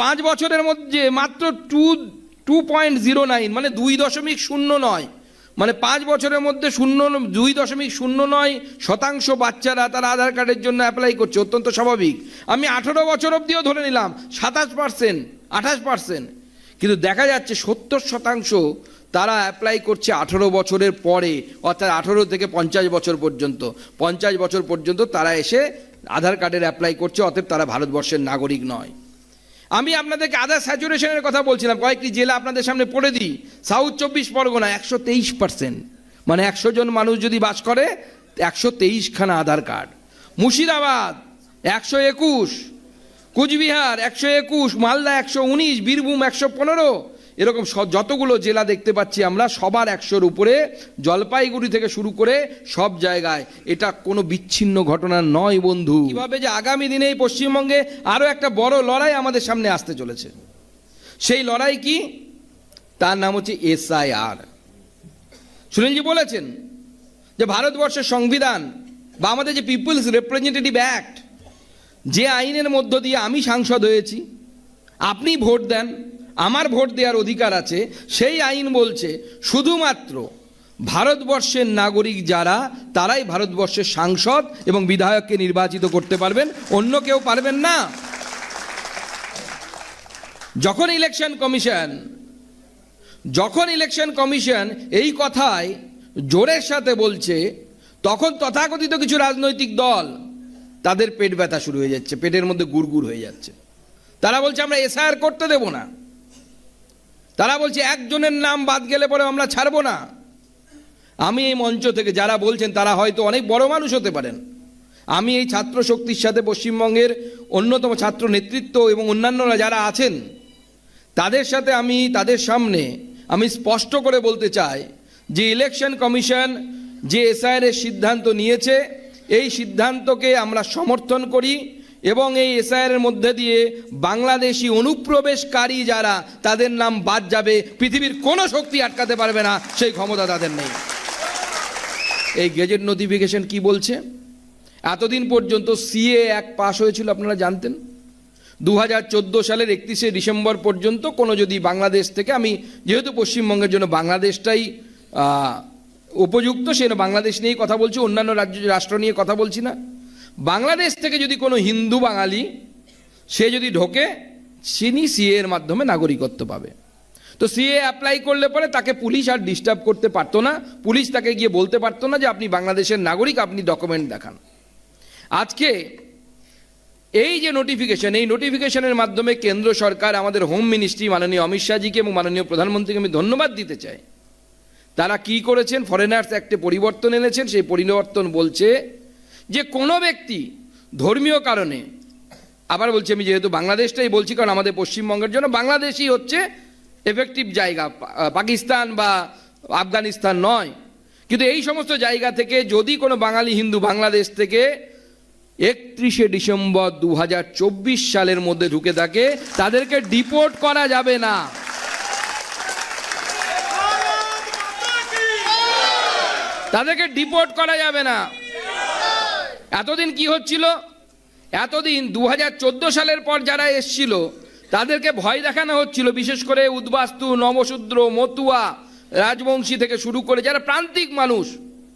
পাঁচ বছরের মধ্যে মাত্র two two point zero nine মানে দুই দশমিক শূন্য নয়। মানে পাঁচ বছরের মধ্যে শূন্য, দুই দশমিক শূন্য নয় শতাংশ বাচ্চারা তারা আধার কার্ডের জন্য অ্যাপ্লাই করছে, অত্যন্ত স্বাভাবিক। আমি আঠেরো বছর অবধিও ধরে নিলাম, সাতাশ পার্সেন্ট আঠাশ পার্সেন্ট কিন্তু দেখা যাচ্ছে সত্তর শতাংশ তারা অ্যাপ্লাই করছে আঠেরো বছরের পরে, অর্থাৎ আঠেরো থেকে পঞ্চাশ বছর পর্যন্ত। পঞ্চাশ বছর পর্যন্ত তারা এসে আধার কার্ডের অ্যাপ্লাই করছে, অতএব তারা ভারতবর্ষের নাগরিক নয়। আমি আপনাদেরকে আদার স্যাচুরেশনের কথা বলছিলাম, কয়েকটি জেলা আপনাদের সামনে পড়ে দিই। সাউথ চব্বিশ পরগনা একশো তেইশ পার্সেন্ট মানে একশো জন মানুষ যদি বাস করে, একশো তেইশখানা আধার কার্ড। মুর্শিদাবাদ একশো একুশ, কুচবিহার একশো একুশ, মালদা একশো উনিশ, বীরভূম একশো পনেরো এরকম যতগুলো জেলা দেখতে পাচ্ছি আমরা, সবার একশোর উপরে জলপাইগুড়ি থেকে শুরু করে সব জায়গায়। এটা কোনো বিচ্ছিন্ন ঘটনা নয় বন্ধু। কীভাবে যে আগামী দিনে এই পশ্চিমবঙ্গে আরও একটা বড় লড়াই আমাদের সামনে আসতে চলেছে। সেই লড়াই কি? তার নাম হচ্ছে এসআইআর। সুনীলজি বলেছেন যে ভারতবর্ষের সংবিধান বা আমাদের যে পিপলস রিপ্রেজেন্টেটিভ অ্যাক্ট, যে আইনের মধ্য দিয়ে আমি সাংসদ হয়েছি, আপনি ভোট দেন আমার ভোট দেওয়ার অধিকার আছে, সেই আইন বলছে, শুধুমাত্র ভারতবর্ষের নাগরিক যারা, তারাই ভারতবর্ষের সাংসদ এবং বিধায়ককে নির্বাচিত করতে পারবেন, অন্য কেউ পারবেন না। যখন ইলেকশন কমিশন যখন ইলেকশন কমিশন এই কথায় জোরের সাথে বলছে, তখন তথাকথিত কিছু রাজনৈতিক দল তাদের পেট ব্যথা শুরু হয়ে যাচ্ছে, পেটের মধ্যে গুড়গুড় হয়ে যাচ্ছে। তারা বলছে, আমরা এসআইআর করতে দেব না। তারা বলছে, একজনের নাম বাদ গেলে পরে আমরা ছাড়বো না। আমি এই মঞ্চ থেকে যারা বলছেন, তারা হয়তো অনেক বড় মানুষ হতে পারেন। আমি এই ছাত্র শক্তির সাথে পশ্চিমবঙ্গের অন্যতম ছাত্র নেতৃত্ব এবং অন্যান্যরা যারা আছেন, তাদের সাথে আমি তাদের সামনে আমি স্পষ্ট করে বলতে চাই যে, ইলেকশন কমিশন যে এসআইআর এর সিদ্ধান্ত নিয়েছে, এই সিদ্ধান্তকে আমরা সমর্থন করি। এবং এই এসআইআর এর মধ্যে দিয়ে বাংলাদেশি অনুপ্রবেশকারী যারা, তাদের নাম বাদ যাবে। পৃথিবীর কোনো শক্তি আটকাতে পারবে না, সেই ক্ষমতা তাদের নেই। এই গেজেট নোটিফিকেশন কি বলছে? এতদিন পর্যন্ত সিএ এক পাশ হয়েছিল, আপনারা জানতেন? দু হাজার চোদ্দ সালের একত্রিশে ডিসেম্বর পর্যন্ত কোনো যদি বাংলাদেশ থেকে আমি, যেহেতু পশ্চিমবঙ্গের জন্য বাংলাদেশটাই উপযুক্ত সেজন্য বাংলাদেশ নিয়েই কথা বলছি, অন্যান্য রাজ্য, রাষ্ট্র নিয়ে কথা বলছি না। বাংলাদেশ থেকে যদি কোনো হিন্দু বাঙালি, সে যদি ঢোকে তিনি সিএ এর মাধ্যমে নাগরিকত্ব পাবে। তো সিএ অ্যাপ্লাই করলে পরে তাকে পুলিশ আর ডিস্টার্ব করতে পারতো না। পুলিশ তাকে গিয়ে বলতে পারতো না যে আপনি বাংলাদেশের নাগরিক, আপনি ডকুমেন্ট দেখান। আজকে এই যে নোটিফিকেশন এই নোটিফিকেশনের মাধ্যমে কেন্দ্র সরকার আমাদের হোম মিনিস্ট্রি মাননীয় অমিত শাহজিকে এবং মাননীয় প্রধানমন্ত্রীকে আমি ধন্যবাদ দিতে চাই। তারা কি করেছেন? ফরেনার্স অ্যাক্টে পরিবর্তন এনেছেন। সেই পরিবর্তন বলছে যে কোনো ব্যক্তি ধর্মীয় কারণে, আবার বলছি আমি যেহেতু বাংলাদেশটাই বলছি, কারণ আমাদের পশ্চিমবঙ্গের জন্য বাংলাদেশই হচ্ছে এফেক্টিভ জায়গা পাকিস্তান বা আফগানিস্তান নয়। কিন্তু এই সমস্ত জায়গা থেকে যদি কোনো বাঙালি হিন্দু বাংলাদেশ থেকে একত্রিশে ডিসেম্বর দু হাজার চব্বিশ সালের মধ্যে ঢুকে থাকে, তাদেরকে ডিপোর্ট করা যাবে না। তাদেরকে ডিপোর্ট করা যাবে না। এতদিন কি হচ্ছিল? এতদিন দু হাজার চোদ্দ সালের পর যারা এসছিল, তাদেরকে ভয় দেখানো হচ্ছিল, বিশেষ করে উদ্বাস্তু, নবশূদ্র, মতুয়া, রাজবংশী থেকে শুরু করে যারা প্রান্তিক মানুষ।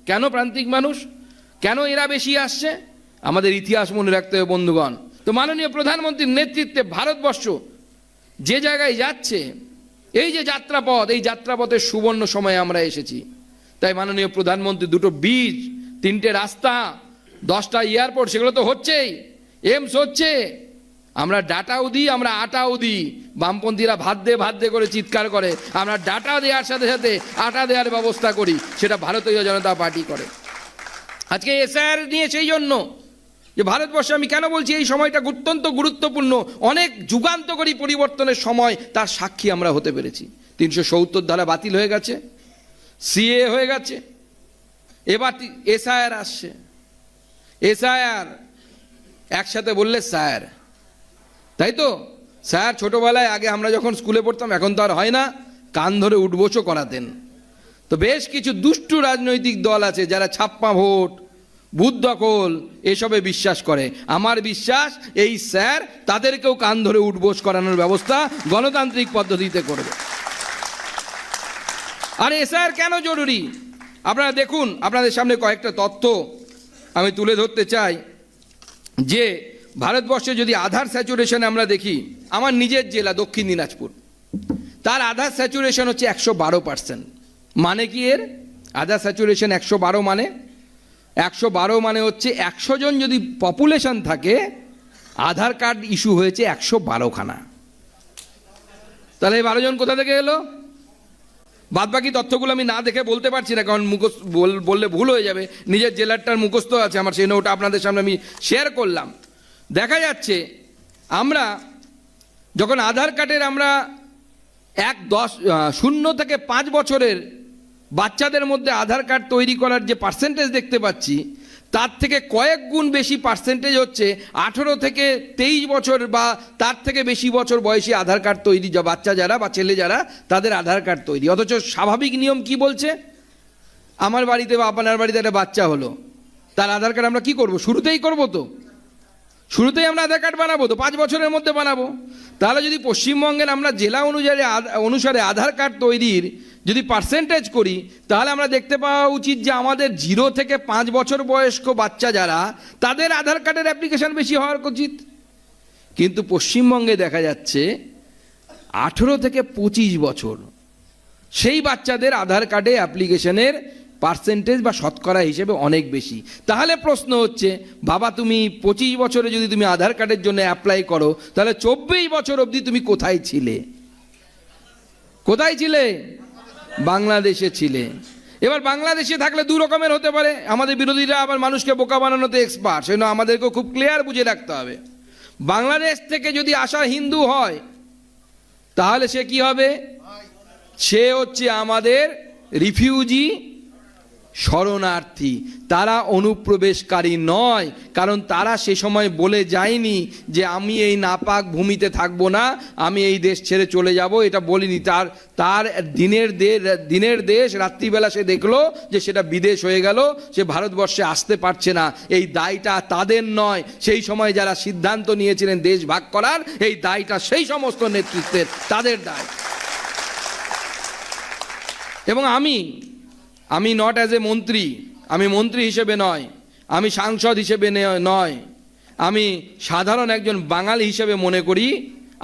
কেন প্রান্তিক মানুষ? কেন এরা বেশি আসছে? আমাদের ইতিহাস মনে রাখতে হবে, বন্ধুগণ। তো মাননীয় প্রধানমন্ত্রীর নেতৃত্বে ভারতবর্ষ যে জায়গায় যাচ্ছে, এই যে যাত্রাপথ, এই যাত্রাপথের সুবর্ণ সময়ে আমরা এসেছি। তাই মাননীয় প্রধানমন্ত্রী দুটো বীজ, তিনটে রাস্তা দশটা এয়ারপোর্ট, সেগুলো তো হচ্ছেই। এমস হচ্ছে। আমরা ডাটাও দিই, আমরা আটাও দিই। বামপন্থীরা ভাত দে ভাত দে করে চিৎকার করে। আমরা ডাটা দেওয়ার সাথে সাথে আটা দেওয়ার ব্যবস্থা করি। সেটা ভারতীয় জনতা পার্টি করে। আজকে এসআর নিয়ে সেই জন্য যে ভারতবর্ষে আমি কেন বলছি এই সময়টা অত্যন্ত গুরুত্বপূর্ণ, অনেক যুগান্তকারী পরিবর্তনের সময় তার সাক্ষী আমরা হতে পেরেছি। তিনশো সত্তর ধারা বাতিল হয়ে গেছে, সিএ হয়ে গেছে। এবার এসআইআর আসছে। এসআইআর একসাথে বললে স্যার। তাই তো? স্যার, ছোটবেলায় আগে আমরা যখন স্কুলে পড়তাম, এখন তো আর হয় না। কান ধরে উঠবোসও করাতেন। তো বেশ কিছু দুষ্টু রাজনৈতিক দল আছে, যারা ছাপ্পা ভোট, বুথ দখল, এসবে বিশ্বাস করে। আমার বিশ্বাস, এই স্যার তাদেরকেও কান ধরে উঠবোস করানোর ব্যবস্থা গণতান্ত্রিক পদ্ধতিতে করবে। আর এসআর কেন জরুরি? আপনারা দেখুন, আপনাদের সামনে কয়েকটা তথ্য। আমি তুলে ধরতে চাই যে ভারতবর্ষে যদি আধার স্যাচুরেশন আমরা দেখি, আমার নিজের জেলা দক্ষিণ দিনাজপুর, তার আধার স্যাচুরেশন হচ্ছে একশো বারো পার্সেন্ট। মানে কি এর? আধার স্যাচুরেশন একশো বারো মানে? একশো বারো মানে হচ্ছে একশো জন যদি পপুলেশন থাকে, আধার কার্ড ইস্যু হয়েছে একশো বারোখানা। তাহলে এই বারো জন কোথা থেকে এলো? বাদ বাকি তথ্যগুলো আমি না দেখে বলতে পারছি না, কারণ মুখস্থ বললে ভুল হয়ে যাবে। নিজের জেলারটার মুখস্থ আছে আমার, সেই নোটা আপনাদের সামনে আমি শেয়ার করলাম। দেখা যাচ্ছে, আমরা যখন আধার কার্ডের আমরা এক দশ শূন্য থেকে পাঁচ বছরের বাচ্চাদের মধ্যে আধার কার্ড তৈরি করার যে পার্সেন্টেজ দেখতে পাচ্ছি তার থেকে কয়েক গুণ বেশি পার্সেন্টেজ হচ্ছে আঠেরো থেকে তেইশ বছর বা তার থেকে বেশি বছর বয়সী আধার কার্ড তৈরি, যা বাচ্চা যারা বা ছেলে যারা, তাদের আধার কার্ড তৈরি। অথচ স্বাভাবিক নিয়ম কি বলছে? আমার বাড়িতে বা আপনার বাড়িতে একটা বাচ্চা হলো, তার আধার কার্ড আমরা কি করব? শুরুতেই করব তো। শুরুতেই আমরা আধার কার্ড বানাবো তো, পাঁচ বছরের মধ্যে বানাবো। তাহলে যদি পশ্চিমবঙ্গের আমরা জেলা অনুযায়ী অনুসারে আধার কার্ড তৈরির যদি পার্সেন্টেজ করি, তাহলে আমরা দেখতে পাওয়া উচিত যে আমাদের জিরো থেকে পাঁচ বছর বয়স্ক বাচ্চা যারা, তাদের আধার কার্ডের অ্যাপ্লিকেশন বেশি হওয়ার উচিত। কিন্তু পশ্চিমবঙ্গে দেখা যাচ্ছে, আঠেরো থেকে পঁচিশ বছর, সেই বাচ্চাদের আধার কার্ডে অ্যাপ্লিকেশনের পার্সেন্টেজ বা শতকরা হিসেবে অনেক বেশি। তাহলে প্রশ্ন হচ্ছে, বাবা তুমি পঁচিশ বছরে যদি তুমি আধার কার্ডের জন্য অ্যাপ্লাই করো, তাহলে চব্বিশ বছর অবধি তুমি কোথায় ছিলে? কোথায় ছিলে? বাংলাদেশে ছিলে। এবার বাংলাদেশে থাকলে দু রকমের হতে পারে। আমাদের বিরোধীরা আবার মানুষকে বোকা বানানোতে এক্সপার্ট সেজন্য আমাদেরকেও খুব ক্লিয়ার বুঝে রাখতে হবে। বাংলাদেশ থেকে যদি আসা হিন্দু হয়, তাহলে সে কি হবে? সে হচ্ছে আমাদের রিফিউজি শরণার্থী। তারা অনুপ্রবেশকারী নয়, কারণ তারা সে সময় বলে যায়নি যে আমি এই নাপাক ভূমিতে থাকব না, আমি এই দেশ ছেড়ে চলে যাব, এটা বলিনি। তার তার দিনের দিনের দেশ রাত্রিবেলা সে দেখল যে সেটা বিদেশ হয়ে গেল, সে ভারতবর্ষে আসতে পারছে না। এই দায়টা তাদের নয়, সেই সময় যারা সিদ্ধান্ত নিয়েছিলেন দেশ ভাগ করার, এই দায়টা সেই সমস্ত নেতৃত্বের, তাদের দায়। এবং আমি আমি নট অ্যাজ এ মন্ত্রী, আমি মন্ত্রী হিসেবে নয়, আমি সাংসদ হিসেবে নয়। আমি সাধারণ একজন বাঙালি হিসেবে মনে করি,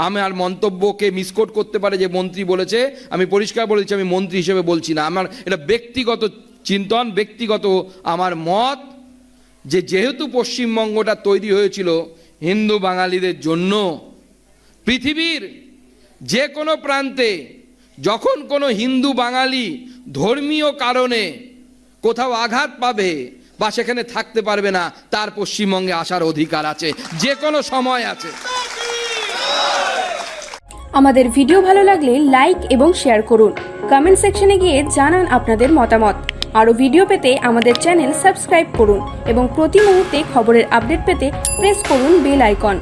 আমার মন্তব্যকে মিসকোট করতে পারে যে মন্ত্রী বলেছে, আমি পরিষ্কার বলেছি, আমি মন্ত্রী হিসেবে বলছি না। আমার এটা ব্যক্তিগত চিন্তন, ব্যক্তিগত আমার মত যে যেহেতু পশ্চিমবঙ্গটা তৈরি হয়েছিল হিন্দু বাঙালিদের জন্য, পৃথিবীর যে কোনো প্রান্তে যখন কোনো হিন্দু বাঙালি ধর্মীয় কারণে কোথাও আঘাত পাবে বা সেখানে থাকতে পারবে না, তার পশ্চিমবঙ্গে আসার অধিকার আছে যে কোনো সময় আছে। আমাদের ভিডিও ভালো লাগলে লাইক এবং শেয়ার করুন। কমেন্ট সেকশনে গিয়ে জানান আপনাদের মতামত। আরও ভিডিও পেতে আমাদের চ্যানেল সাবস্ক্রাইব করুন এবং প্রতি মুহূর্তে খবরের আপডেট পেতে প্রেস করুন বেল আইকন।